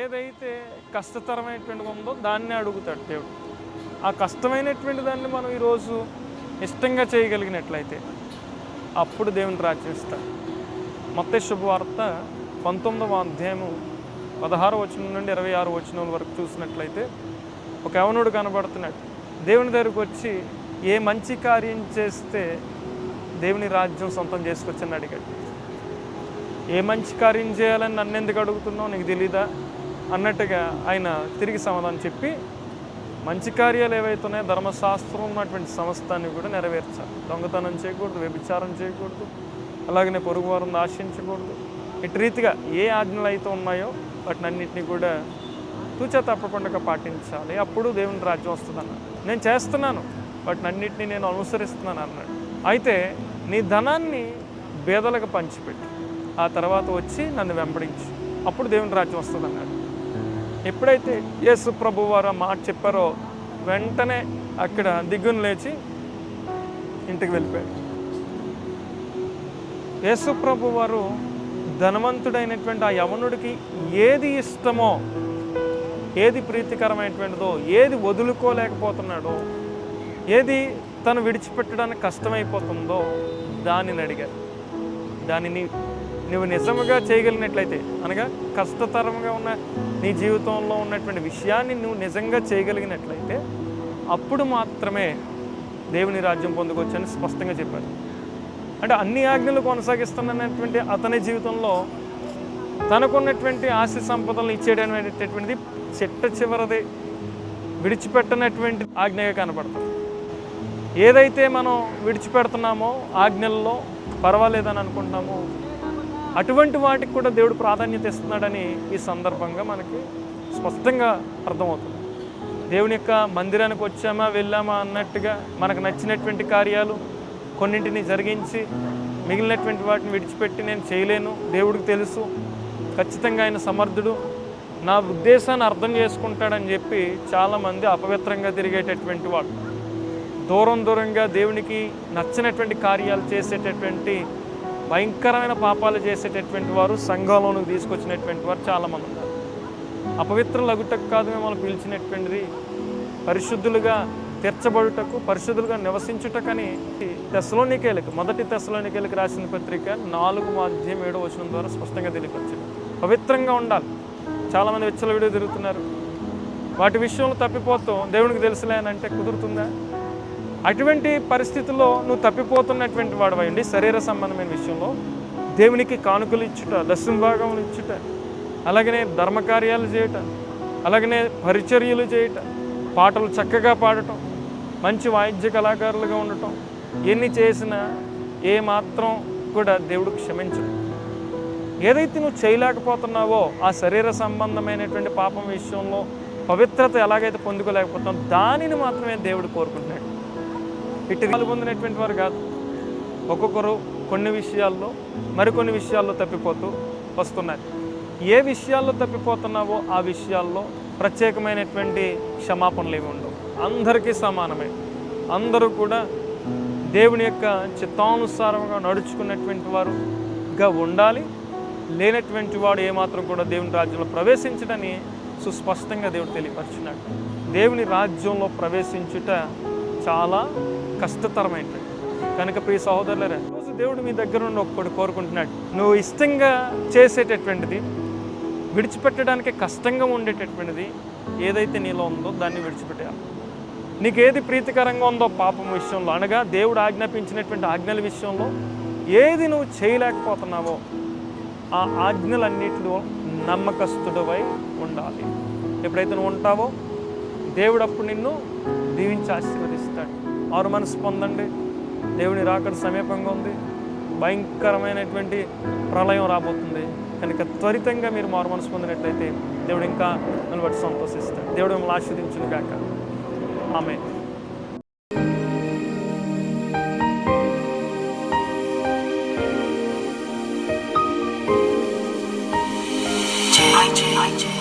ఏదైతే కష్టతరమైనటువంటి ఉందో దాన్ని అడుగుతాడు దేవుడు. ఆ కష్టమైనటువంటి దాన్ని మనం ఈరోజు ఇష్టంగా చేయగలిగినట్లయితే అప్పుడు దేవుని రాజ్యస్తాడు మొత్త శుభవార్త పంతొమ్మిదవ అధ్యాయము పదహారు వచనం నుండి ఇరవై ఆరు వచనం వరకు చూసినట్లయితే ఒక యవనుడు కనబడుతున్నాడు. దేవుని దగ్గరకు వచ్చి ఏ మంచి కార్యం చేస్తే దేవుని రాజ్యం సొంతం చేసుకొచ్చని అడిగాడు. ఏ మంచి కార్యం చేయాలని నన్ను ఎందుకు అడుగుతున్నావు? నీకు తెలీదా? అన్నట్టుగా ఆయన తిరిగి సమాధానం చెప్పి మంచి కార్యాలు ఏవైతే ఉన్నాయో ధర్మశాస్త్రం ఉన్నటువంటి సమస్తాన్ని కూడా నెరవేర్చాలి. దొంగతనం చేయకూడదు వ్యభిచారం చేయకూడదు అలాగనే పొరుగు వారిని ఆశించకూడదు. ఇటు రీతిగా ఏ ఆజ్ఞలు అయితే ఉన్నాయో వాటిని అన్నింటినీ కూడా తూచా తప్పకుండా పాటించాలి. అప్పుడు దేవుని రాజ్యం వస్తుందన్న నేను చేస్తున్నాను వాటిని అన్నింటినీ నేను అనుసరిస్తున్నాను అన్నాడు. అయితే నీ ధనాన్ని బేదలకు పంచిపెట్టు. ఆ తర్వాత వచ్చి నన్ను వెంబడించు. అప్పుడు దేవుని రాజ్యం వస్తుంది అన్నాడు ఎప్పుడైతే యేసు ప్రభు వారు ఆ మాట చెప్పారో వెంటనే అక్కడ దిగ్గును లేచి ఇంటికి వెళ్ళిపోయాడు యేసు ప్రభు వారు ధనవంతుడైనటువంటి ఆ యవనుడికి ఏది ఇష్టమో ఏది ప్రీతికరమైనటువంటిదో ఏది వదులుకోలేకపోతున్నాడో ఏది తను విడిచిపెట్టడానికి కష్టమైపోతుందో దానిని అడిగారు. దానిని నువ్వు నిజముగా చేయగలిగినట్లయితే అనగా కష్టతరంగా ఉన్న నీ జీవితంలో ఉన్నటువంటి విషయాన్ని నువ్వు నిజంగా చేయగలిగినట్లయితే అప్పుడు మాత్రమే దేవుని రాజ్యం పొందుకోవచ్చని స్పష్టంగా చెప్పారు. అంటే అన్ని ఆజ్ఞలు కొనసాగిస్తున్నటువంటి అతని జీవితంలో తనకున్నటువంటి ఆస్తి సంపదలను ఇచ్చేటటువంటిది చెట్ట చివరిది విడిచిపెట్టనటువంటి ఆజ్ఞగా కనపడుతుంది ఏదైతే మనం విడిచిపెడుతున్నామో ఆజ్ఞల్లో పర్వాలేదని అనుకుంటున్నామో అటువంటి వాటికి కూడా దేవుడు ప్రాధాన్యత ఇస్తున్నాడని ఈ సందర్భంగా మనకి స్పష్టంగా అర్థమవుతుంది. దేవుని యొక్క మందిరానికి వచ్చామా వెళ్ళామా అన్నట్టుగా మనకు నచ్చినటువంటి కార్యాలు కొన్నింటిని జరిగించి మిగిలినటువంటి వాటిని విడిచిపెట్టి నేను చేయలేను దేవుడికి తెలుసు ఖచ్చితంగా ఆయన సమర్థుడు నా ఉద్దేశాన్ని అర్థం చేసుకుంటాడని చెప్పి చాలామంది అపవిత్రంగా తిరిగేటటువంటి వాళ్ళు. దూరం దూరంగా దేవునికి నచ్చినటువంటి కార్యాలు చేసేటటువంటి భయంకరమైన పాపాలు చేసేటటువంటి వారు సంఘంలోనికి తీసుకొచ్చినటువంటి వారు చాలామంది ఉన్నారు. అపవిత్ర లగుటకు కాదు మిమ్మల్ని పిలిచినటువంటిది. పరిశుద్ధులుగా తీర్చబడుటకు పరిశుద్ధులుగా నివసించుటకని తెసలోనికేలకు మొదటి తెసలోనికేలకు రాసిన పత్రిక నాలుగు మాధ్యం ఏడో వచనం ద్వారా స్పష్టంగా తెలియపరిచింది. పవిత్రంగా ఉండాలి. చాలామంది విచ్చల వీడియో తిరుగుతున్నారు. వాటి విషయంలో తప్పిపోతాం. దేవునికి తెలుసులే అని అంటే కుదురుతుందా? అటువంటి పరిస్థితుల్లో నువ్వు తప్పిపోతున్నటువంటి వాడవండి శరీర సంబంధమైన విషయంలో దేవునికి కానుకలు ఇచ్చుట దశం భాగములు ఇచ్చుట అలాగనే ధర్మకార్యాలు చేయట అలాగనే పరిచర్యలు చేయట పాటలు చక్కగా పాడటం మంచి వాయిద్య కళాకారులుగా ఉండటం ఎన్ని చేసినా ఏ మాత్రం కూడా దేవుడు క్షమించడు. ఏదైతే నువ్వు చేయలేకపోతున్నావో ఆ శరీర సంబంధమైనటువంటి పాపం విషయంలో పవిత్రత ఎలాగైతే పొందుకోలేకపోతున్నావు దానిని మాత్రమే దేవుడు కోరుకుంటున్నాడు. ఇటు పొందినటువంటి వారు కాదు. ఒక్కొక్కరు కొన్ని విషయాల్లో మరికొన్ని విషయాల్లో తప్పిపోతూ వస్తున్నారు. ఏ విషయాల్లో తప్పిపోతున్నావో ఆ విషయాల్లో ప్రత్యేకమైనటువంటి క్షమాపణలు ఏమి ఉండవు. అందరికీ సమానమే. అందరూ కూడా దేవుని యొక్క చిత్తానుసారంగా నడుచుకున్నటువంటి వారుగా ఉండాలి. లేనటువంటి వాడు ఏమాత్రం కూడా దేవుని రాజ్యంలో ప్రవేశించడని సుస్పష్టంగా దేవుడు తెలియపరిచినాడు. దేవుని రాజ్యంలో ప్రవేశించుట చాలా కష్టతరమైనది కనుక ప్రియ సహోదరులరా రోజు దేవుడు మీ దగ్గర నుండి ఒక్కడు కోరుకుంటున్నాడు. నువ్వు ఇష్టంగా చేసేటటువంటిది విడిచిపెట్టడానికి కష్టంగా ఉండేటటువంటిది ఏదైతే నీలో ఉందో దాన్ని విడిచిపెట్టేయాలి. నీకు ఏది ప్రీతికరంగా ఉందో పాపం విషయంలో అనగా దేవుడు ఆజ్ఞాపించినటువంటి ఆజ్ఞల విషయంలో ఏది నువ్వు చేయలేకపోతున్నావో ఆ ఆజ్ఞలన్నిటిలో నమ్మకస్తుడవై ఉండాలి. ఎప్పుడైతే నువ్వు ఉంటావో దేవుడు అప్పుడు నిన్ను దీవించి ఆశీర్వదిస్తాడు. ఆరు మనసు పొందండి. దేవుని రాకడ సమీపంగా ఉంది. భయంకరమైనటువంటి ప్రళయం రాబోతుంది. కనుక త్వరితంగా మీరు మారు మనసు పొందినట్లయితే దేవుడు ఇంకా నన్ను బట్టి సంతోషిస్తాడు. దేవుడు మిమ్మల్ని ఆస్వాదించును కాక ఆమె I, I,